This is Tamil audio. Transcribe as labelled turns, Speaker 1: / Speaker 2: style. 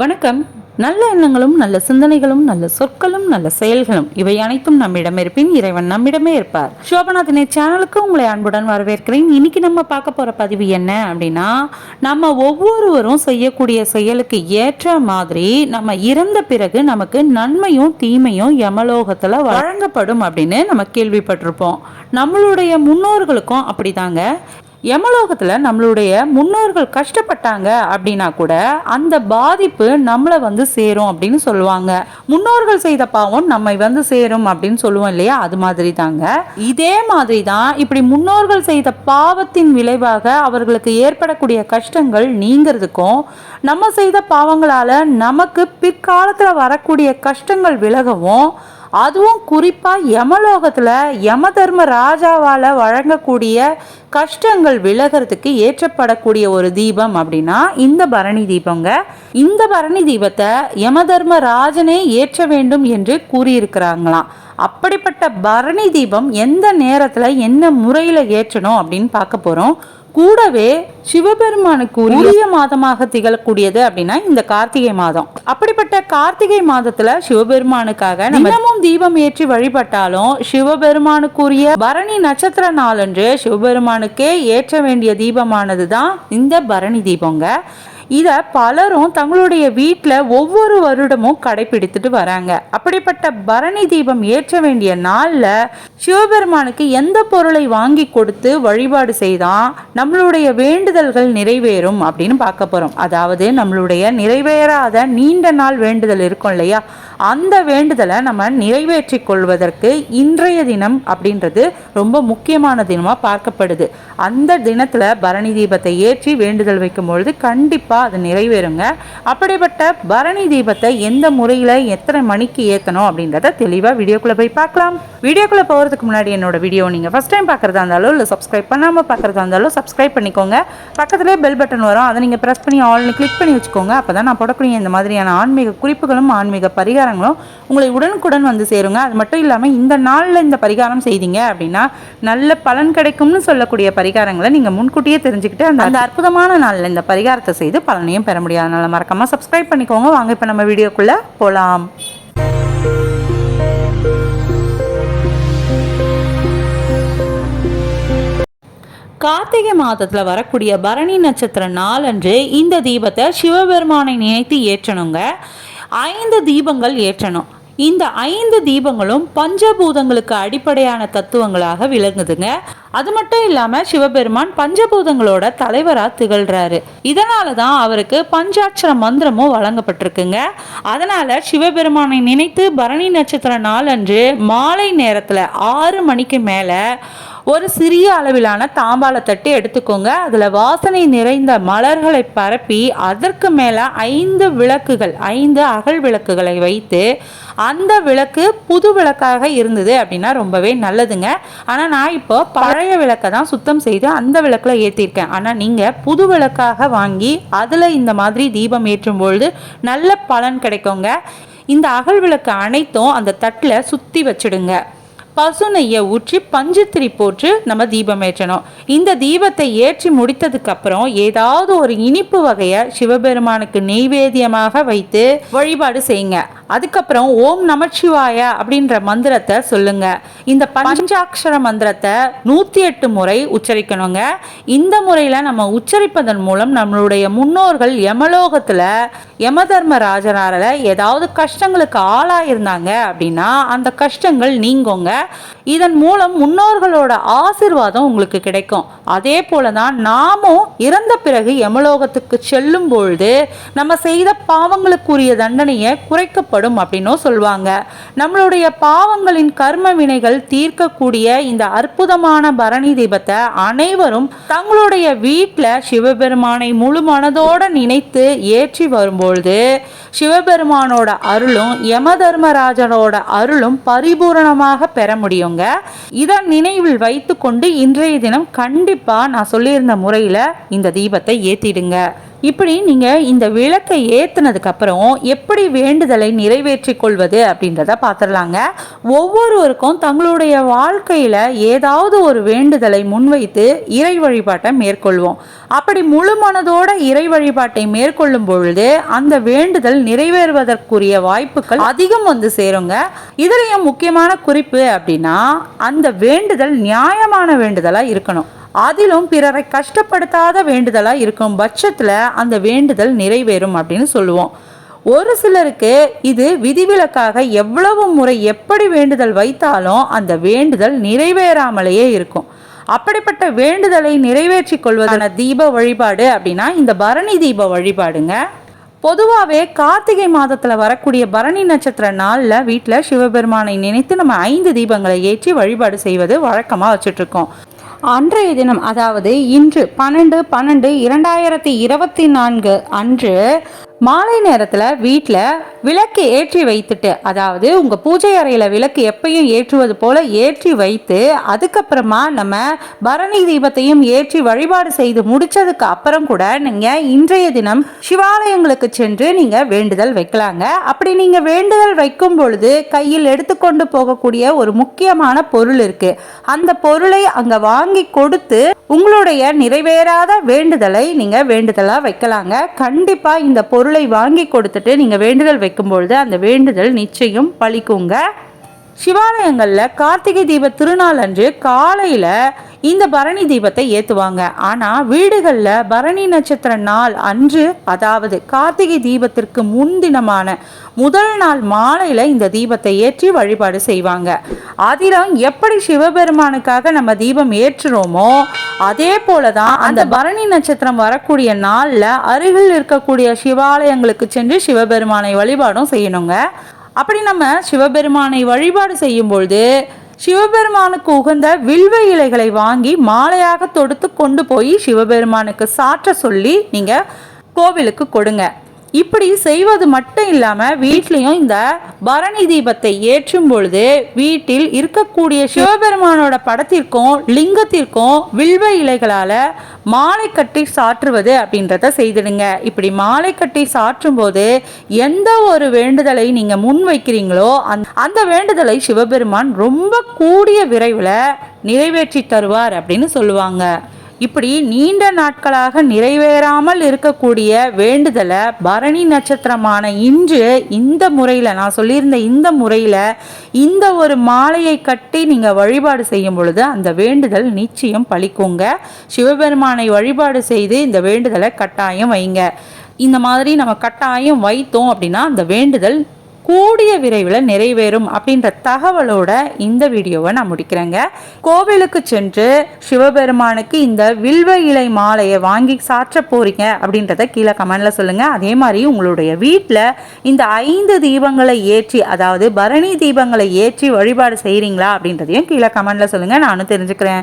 Speaker 1: வணக்கம். நல்ல எண்ணங்களும் நல்ல சிந்தனைகளும் நல்ல சொற்களும் நல்ல செயல்களும் இவை அனைத்தும் நம்மிடம் இருப்பின் இறைவன் நம்மிடமே இருப்பார். சோபநாதினை சேனலுக்கு உங்களை அன்புடன் வரவேற்கிறேன். இன்னைக்கு நம்ம பார்க்க போற பதிவு என்ன அப்படின்னா நம்ம ஒவ்வொருவரும் செய்யக்கூடிய செயலுக்கு ஏற்ற மாதிரி நம்ம இறந்த பிறகு நமக்கு நன்மையும் தீமையும் யமலோகத்துல வழங்கப்படும் அப்படின்னு நம்ம கேள்விப்பட்டிருப்போம். நம்மளுடைய முன்னோர்களுக்கும் அப்படிதாங்க. யமலோகத்தில் நம்மளுடைய முன்னோர்கள் கஷ்டப்பட்டாங்க அப்படின்னா கூட அந்த பாதிப்பு நம்மளை வந்து சேரும் அப்படின்னு சொல்லுவாங்க. முன்னோர்கள் செய்த பாவம் நம்மை வந்து சேரும் அப்படின்னு சொல்லுவோம் இல்லையா? அது மாதிரி தாங்க இதே மாதிரி தான் இப்படி முன்னோர்கள் செய்த பாவத்தின் விளைவாக அவர்களுக்கு ஏற்படக்கூடிய கஷ்டங்கள் நீங்கிறதுக்கும் நம்ம செய்த பாவங்களால் நமக்கு பிற்காலத்தில் வரக்கூடிய கஷ்டங்கள் விலகவும் அதுவும் குறிப்பாக யமலோகத்தில் யம தர்ம ராஜாவால் வழங்கக்கூடிய கஷ்டங்கள் விலகிறதுக்கு ஏற்றப்படக்கூடிய ஒரு தீபம் அப்படின்னா இந்த பரணி தீபங்க. இந்த பரணி தீபத்தை யம தர்ம ராஜனே ஏற்ற வேண்டும் என்று கூறியிருக்கிறாங்களாம். அப்படிப்பட்ட பரணி தீபம் எந்த நேரத்தில் என்ன முறையில் ஏற்றணும் அப்படின்னு பார்க்க போகிறோம் கூடவே சிவபெருமானுக்கு உரிய மாதமாக திகழக்கூடியது அப்படின்னா இந்த கார்த்திகை மாதம். அப்படிப்பட்ட கார்த்திகை மாதத்துல சிவபெருமானுக்காக தினமும் தீபம் ஏற்றி வழிபட்டாலும் சிவபெருமானுக்குரிய பரணி நட்சத்திர நாளன்று சிவபெருமானுக்கே ஏற்ற வேண்டிய தீபமானது தான் இந்த பரணி தீபங்க. இதை பலரும் தங்களுடைய வீட்டில் ஒவ்வொரு வருடமும் கடைபிடித்துட்டு வராங்க. அப்படிப்பட்ட பரணி தீபம் ஏற்ற வேண்டிய நாளில் சிவபெருமானுக்கு எந்த பொருளை வாங்கி கொடுத்து வழிபாடு செய்தால் நம்மளுடைய வேண்டுதல்கள் நிறைவேறும் அப்படின்னு பார்க்க போகிறோம் அதாவது நம்மளுடைய நிறைவேறாத நீண்ட நாள் வேண்டுதல் இருக்கும் இல்லையா? அந்த வேண்டுதலை நம்ம நிறைவேற்றி கொள்வதற்கு இன்றைய தினம் அப்படின்றது ரொம்ப முக்கியமான தினமாக பார்க்கப்படுது. அந்த தினத்தில் பரணி தீபத்தை ஏற்றி வேண்டுதல் வைக்கும் பொழுது கண்டிப்பாக அது நிறைவேறுங்க. அப்படிப்பட்ட பரணி தீபத்தை எந்த முறையில் எத்தனை மணிக்கு ஏற்றணும் அப்படின்றத தெளிவாக வீடியோக்குள்ளே போய் பார்க்கலாம். வீடியோக்குள்ளே போகிறதுக்கு முன்னாடி என்னோட வீடியோ நீங்கள் ஃபஸ்ட் டைம் பார்க்குறதா இருந்தாலும் இல்லை சப்ஸ்கிரைப் பண்ணாமல் பார்க்குறதா இருந்தாலும் சப்ஸ்கிரைப் பண்ணிக்கோங்க. பக்கத்துலேயே பெல் பட்டன் வரும். அதை நீங்கள் ப்ரெஸ் பண்ணி ஆல்னு கிளிக் பண்ணி வச்சுக்கோங்க. அப்போ தான் நான் போடக்கூடிய இந்த மாதிரியான ஆன்மீக குறிப்புகளும் ஆன்மீக பரிகாரங்களும் உங்களை உடனுக்குடன் வந்து சேருங்க. அது மட்டும் இல்லாமல் இந்த நாளில் இந்த பரிகாரம் செய்தீங்க அப்படின்னா நல்ல பலன் கிடைக்கும்னு சொல்லக்கூடிய பரிகாரங்களை நீங்கள் முன்கூட்டியே தெரிஞ்சுக்கிட்டு அந்த அற்புதமான நாளில் இந்த பரிகாரத்தை செய்து பலனையும் பெற முடியாது. அதனால் மறக்காமல் சப்ஸ்கிரைப் பண்ணிக்கோங்க. வாங்க இப்போ நம்ம வீடியோக்குள்ளே போகலாம் கார்த்திகை மாதத்தில் வரக்கூடிய பரணி நட்சத்திர நாளன்று இந்த தீபத்தை சிவபெருமானை நினைத்து ஏற்றணுங்க. ஐந்து தீபங்கள் ஏற்றணும். இந்த ஐந்து தீபங்களும் பஞ்சபூதங்களுக்கு அடிப்படையான தத்துவங்களாக விளங்குதுங்க. அது மட்டும் இல்லாமல் சிவபெருமான் பஞ்சபூதங்களோட தலைவராக திகழ்கிறாரு இதனால தான் அவருக்கு பஞ்சாட்சர மந்திரமும் வழங்கப்பட்டிருக்குங்க. அதனால் சிவபெருமானை நினைத்து பரணி நட்சத்திர நாளன்று மாலை நேரத்தில் ஆறு மணிக்கு மேலே ஒரு சிறிய அளவிலான தாம்பாள தட்டு எடுத்துக்கோங்க. அதில் வாசனை நிறைந்த மலர்களை பரப்பி அதற்கு மேலே ஐந்து விளக்குகள் ஐந்து அகல் விளக்குகளை வைத்து அந்த விளக்கு புது விளக்காக இருந்தது அப்படின்னா ரொம்பவே நல்லதுங்க. ஆனால் நான் இப்போ பழைய விளக்கை தான் சுத்தம் செய்து அந்த விளக்கில் ஏற்றிருக்கேன் ஆனால் நீங்கள் புது விளக்காக வாங்கி அதில் இந்த மாதிரி தீபம் ஏற்றும் பொழுது நல்ல பலன் கிடைக்குங்க. இந்த அகல் விளக்கு அனைத்தும் அந்த தட்டில் சுற்றி வச்சிடுங்க. பசு நெய்யை ஊற்றி பஞ்சுத்திரி போட்டு நம்ம தீபம் ஏற்றணும். இந்த தீபத்தை ஏற்றி முடித்ததுக்கு அப்புறம் ஏதாவது ஒரு இனிப்பு வகையை சிவபெருமானுக்கு நெய்வேத்தியமாக வைத்து வழிபாடு செய்யுங்க. அதுக்கப்புறம் ஓம் நமச்சிவாய அப்படின்ற மந்திரத்தை சொல்லுங்க. இந்த பஞ்சாட்சர மந்திரத்தை நூற்றி எட்டு முறை உச்சரிக்கணுங்க. இந்த முறையில் நம்ம உச்சரிப்பதன் மூலம் நம்மளுடைய முன்னோர்கள் யமலோகத்தில் யமதர்ம ராஜனால ஏதாவது கஷ்டங்களுக்கு ஆளாயிருந்தாங்க அப்படின்னா அந்த கஷ்டங்கள் நீங்குங்க. இதன் மூலம் முன்னோர்களோட ஆசிர்வாதம் உங்களுக்கு கிடைக்கும். அதே போல தான் நாமும் இறந்த பிறகு யமலோகத்துக்கு செல்லும் பொழுது நம்ம செய்த பாவங்களுக்குரிய தண்டனையை குறைக்கப்படும். அப்படின்னும் சொல்லுவாங்க நம்மளுடைய பாவங்களின் கர்ம வினைகள் தீர்க்கக்கூடிய இந்த அற்புதமான பரணி தீபத்தை அனைவரும் தங்களுடைய வீட்டில் சிவபெருமானை முழு மனதோடு நினைத்து ஏற்றி வரும்பொழுது சிவபெருமானோட அருளும் யம தர்மராஜனோட அருளும் பரிபூரணமாக பெற முடியுங்க. இதை நினைவில் வைத்துக்கொண்டு இன்றைய தினம் கண்டிப்பாக நான் சொல்லியிருந்த முறையில் இந்த தீபத்தை ஏற்றிடுங்க இப்படி நீங்கள் இந்த விளக்கை ஏற்றுனதுக்கப்புறம் எப்படி வேண்டுதலை நிறைவேற்றி கொள்வது அப்படின்றத பார்த்துடலாங்க ஒவ்வொருவருக்கும் தங்களுடைய வாழ்க்கையில் ஏதாவது ஒரு வேண்டுதலை முன்வைத்து இறை வழிபாட்டை மேற்கொள்வோம். அப்படி முழு மனதோட இறை வழிபாட்டை மேற்கொள்ளும் பொழுது அந்த வேண்டுதல் நிறைவேறுவதற்குரிய வாய்ப்புகள் அதிகம் வந்து சேருங்க. இதுலேயும் முக்கியமான குறிப்பு அப்படின்னா அந்த வேண்டுதல் நியாயமான வேண்டுதலாக இருக்கணும். அதிலும் பிறரை கஷ்டப்படுத்தாத வேண்டுதலாக இருக்கும் பட்சத்தில் அந்த வேண்டுதல் நிறைவேறும் அப்படின்னு சொல்லுவோம். ஒரு சிலருக்கு இது விதிவிலக்காக எவ்வளவு முறை எப்படி வேண்டுதல் வைத்தாலும் அந்த வேண்டுதல் நிறைவேறாமலேயே இருக்கும். அப்படிப்பட்ட வேண்டுதலை நிறைவேற்றிக் கொள்வதான தீப வழிபாடு அப்படின்னா இந்த பரணி தீப வழிபாடுங்க. பொதுவாகவே கார்த்திகை மாதத்தில் வரக்கூடிய பரணி நட்சத்திர நாளில் வீட்டில் சிவபெருமானை நினைத்து நம்ம ஐந்து தீபங்களை ஏற்றி வழிபாடு செய்வது வழக்கமாக வச்சுட்ருக்கோம் அன்றைய தினம் அதாவது இன்று பன்னெண்டு பன்னெண்டு இரண்டாயிரத்தி இருபத்தி நான்கு அன்று மாலை நேரத்தில் வீட்டில் விளக்கு ஏற்றி வைத்துட்டு அதாவது உங்கள் பூஜை அறையில் விளக்கு எப்பயும் ஏற்றுவது போல ஏற்றி வைத்து அதுக்கப்புறமா நம்ம பரணி தீபத்தையும் ஏற்றி வழிபாடு செய்து முடிச்சதுக்கு அப்புறம் கூட நீங்கள் இன்றைய தினம் சிவாலயங்களுக்கு சென்று நீங்கள் வேண்டுதல் வைக்கலாங்க. அப்படி நீங்கள் வேண்டுதல் வைக்கும் பொழுது கையில் எடுத்துக்கொண்டு போகக்கூடிய ஒரு முக்கியமான பொருள் இருக்குது அந்த பொருளை அங்கே வாங்கி கொடுத்து உங்களுடைய நிறைவேறாத வேண்டுதலை நீங்கள் வேண்டுதலாக வைக்கலாங்க. கண்டிப்பாக இந்த பொருள் வாங்கி கொடுத்துட்டு நீங்கள் வேண்டுதல் வைக்கும்பொழுது அந்த வேண்டுதல் நிச்சயம் பழிக்குங்க. சிவாலயங்களில் கார்த்திகை தீப திருநாள் அன்று காலையில் இந்த பரணி தீபத்தை ஏற்றுவாங்க ஆனால் வீடுகளில் பரணி நட்சத்திர நாள் அன்று அதாவது கார்த்திகை தீபத்திற்கு முன்தினமான முதல் நாள் மாலையில் இந்த தீபத்தை ஏற்றி வழிபாடு செய்வாங்க. அதிலும் எப்படி சிவபெருமானுக்காக நம்ம தீபம் ஏற்றுறோமோ அதே போல தான் அந்த பரணி நட்சத்திரம் வரக்கூடிய நாளில் அருகில் இருக்கக்கூடிய சிவாலயங்களுக்கு சென்று சிவபெருமானை வழிபாடும் செய்யணுங்க. அப்படி நம்ம சிவபெருமானை வழிபாடு செய்யும்பொழுது சிவபெருமானுக்கு உகந்த வில்வ இலைகளை வாங்கி மாலையாக தொடுத்து கொண்டு போய் சிவபெருமானுக்கு சாற்ற சொல்லி நீங்கள் கோவிலுக்கு கொடுங்க. இப்படி செய்வது மட்டும் இல்லாமல் வீட்லேயும் இந்த பரணி தீபத்தை ஏற்றும் பொழுது வீட்டில் இருக்கக்கூடிய சிவபெருமானோட படத்திற்கும் லிங்கத்திற்கும் வில்வ இலைகளால் மாலை கட்டி சாற்றுவது அப்படின்றத செய்திடுங்க. இப்படி மாலை கட்டி சாற்றும் போது எந்த ஒரு வேண்டுதலை நீங்கள் முன் வைக்கிறீங்களோ அந்த வேண்டுதலை சிவபெருமான் ரொம்ப கூடிய விரைவில் நிறைவேற்றி தருவார் அப்படின்னு சொல்லுவாங்க. இப்படி நீண்ட நாட்களாக நிறைவேறாமல் இருக்கக்கூடிய வேண்டுதலை பரணி நட்சத்திரமான இன்று இந்த முறையில் நான் சொல்லியிருந்த இந்த முறையில் இந்த ஒரு மாலையை கட்டி நீங்கள் வழிபாடு செய்யும் பொழுது அந்த வேண்டுதல் நிச்சயம் பழிக்குங்க. சிவபெருமானை வழிபாடு செய்து இந்த வேண்டுதலை கட்டாயம் வைங்க. இந்த மாதிரி நம்ம கட்டாயம் வைத்தோம் அப்படின்னா அந்த வேண்டுதல் கூடிய விரைவில் நிறைவேறும் அப்படின்ற தகவலோட இந்த வீடியோவை நான் முடிக்கிறேங்க. கோவிலுக்கு சென்று சிவபெருமானுக்கு இந்த வில்வ இலை மாலையை வாங்கி சாற்ற போறீங்க அப்படின்றத கீழே கமெண்ட்ல சொல்லுங்க. அதே மாதிரி உங்களுடைய வீட்டில் இந்த ஐந்து தீபங்களை ஏற்றி அதாவது பரணி தீபங்களை ஏற்றி வழிபாடு செய்கிறீங்களா அப்படின்றதையும் கீழே கமெண்ட்ல சொல்லுங்க. நானும் தெரிஞ்சுக்கிறேன்.